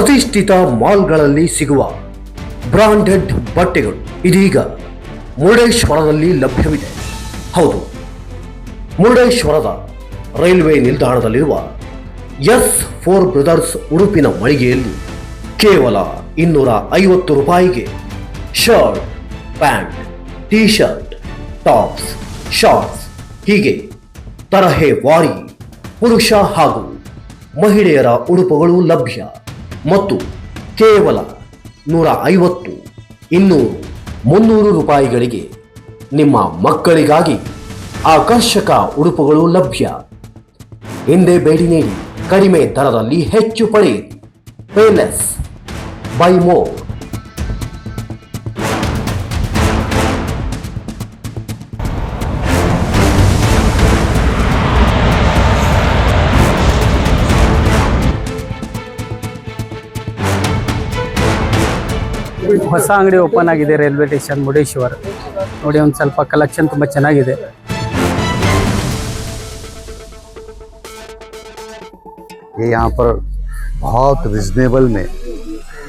ಪ್ರತಿಷ್ಠಿತ ಮಾಲ್ಗಳಲ್ಲಿ ಸಿಗುವ ಬ್ರಾಂಡೆಡ್ ಬಟ್ಟೆಗಳು ಇದೀಗ ಮುರುಡೇಶ್ವರದಲ್ಲಿ ಲಭ್ಯವಿದೆ. ಹೌದು, ಮುರುಡೇಶ್ವರದ ರೈಲ್ವೆ ನಿಲ್ದಾಣದಲ್ಲಿರುವ ಎಸ್ ಫೋರ್ ಬ್ರದರ್ಸ್ ಉಡುಪಿನ ಮಳಿಗೆಯಲ್ಲಿ ಕೇವಲ ಇನ್ನೂರ ಐವತ್ತು ರೂಪಾಯಿಗೆ shirt, pant T shirt tops, shorts, ಹೀಗೆ ತರಹೆ ವಾರಿ ಪುರುಷ ಹಾಗೂ ಮಹಿಳೆಯರ ಉಡುಪುಗಳು ಲಭ್ಯ. ಮತ್ತು ಕೇವಲ ನೂರ ಐವತ್ತು ಇನ್ನೂರು ಮುನ್ನೂರು ರೂಪಾಯಿಗಳಿಗೆ ನಿಮ್ಮ ಮಕ್ಕಳಿಗಾಗಿ ಆಕರ್ಷಕ ಉಡುಪುಗಳು ಲಭ್ಯ. ಹಿಂದೆ ಬೇಡಿ ನೀಡಿ ಕಡಿಮೆ ದರದಲ್ಲಿ ಹೆಚ್ಚು ಪಡೆಯಿರಿ. ಪೇಲೆಸ್ ಬೈ ಮೋರ್ ಹೊಸ ಅಂಗಡಿ ಓಪನ್ ಆಗಿದೆ ರೈಲ್ವೆ ಸ್ಟೇಷನ್ ಮುರುಡೇಶ್ವರ ನೋಡಿ ಒಂದು ಸ್ವಲ್ಪ ಕಲೆಕ್ಷನ್ ತುಂಬ ಚೆನ್ನಾಗಿದೆ ये यहाँ पर बहुत रिजनेबल में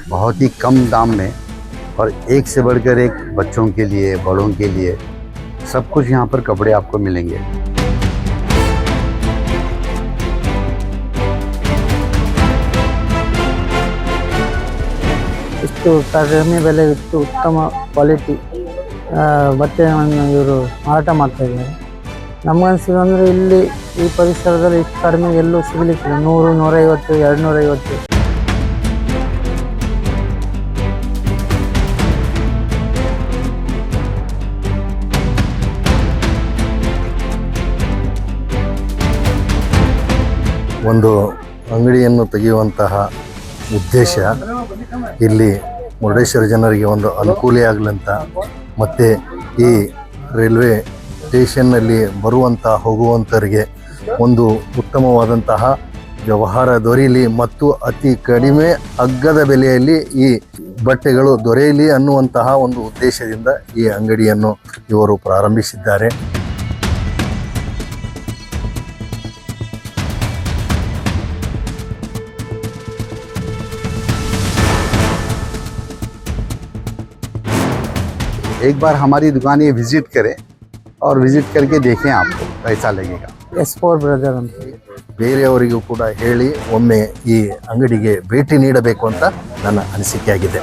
बहुत ही कम दाम में और एक से बढ़कर एक बच्चों के लिए बड़ों के लिए सब कुछ यहाँ पर कपड़े आपको मिलेंगे ಇಷ್ಟು ಕಡಿಮೆ ಬೆಲೆ ಇಷ್ಟು ಉತ್ತಮ ಕ್ವಾಲಿಟಿ ಬಟ್ಟೆಗಳನ್ನು ಇವರು ಮಾರಾಟ ಮಾಡ್ತಾ ಇದ್ದಾರೆ. ನಮಗನ್ಸಿದಂದ್ರೆ ಇಲ್ಲಿ ಈ ಪರಿಸರದಲ್ಲಿ ಇಷ್ಟು ಕಡಿಮೆ ಎಲ್ಲೂ ಸಿಗಲಿಕ್ಕಿಲ್ಲ. ನೂರು, ನೂರೈವತ್ತು ಎರಡು ನೂರೈವತ್ತು ಒಂದು ಅಂಗಡಿಯನ್ನು ತೆಗೆಯುವಂತಹ ಉದ್ದೇಶ ಇಲ್ಲಿ ಮುರುಡೇಶ್ವರ ಜನರಿಗೆ ಒಂದು ಅನುಕೂಲ ಆಗಲಂತ ಮತ್ತು ಈ ರೈಲ್ವೆ ಸ್ಟೇಷನ್ನಲ್ಲಿ ಬರುವಂಥ ಹೋಗುವಂಥವರಿಗೆ ಒಂದು ಉತ್ತಮವಾದಂತಹ ವ್ಯವಹಾರ ದೊರೆಯಲಿ ಮತ್ತು ಅತಿ ಕಡಿಮೆ ಅಗ್ಗದ ಬೆಲೆಯಲ್ಲಿ ಈ ಬಟ್ಟೆಗಳು ದೊರೆಯಲಿ ಅನ್ನುವಂತಹ ಒಂದು ಉದ್ದೇಶದಿಂದ ಈ ಅಂಗಡಿಯನ್ನು ಇವರು ಪ್ರಾರಂಭಿಸಿದ್ದಾರೆ. एक बार हमारी दुकान ये विजिट करें और विजिट करके देखें आपको कैसा लगेगा ಎಸ್ ಫೋರ್ ಬ್ರದರ್ ಅಂತ ಬೇರೆಯವರಿಗೂ ಕೂಡ ಹೇಳಿ ಒಮ್ಮೆ ಈ ಅಂಗಡಿಗೆ ಭೇಟಿ ನೀಡಬೇಕು ಅಂತ ನನ್ನ ಅನಿಸಿಕೆಯಾಗಿದೆ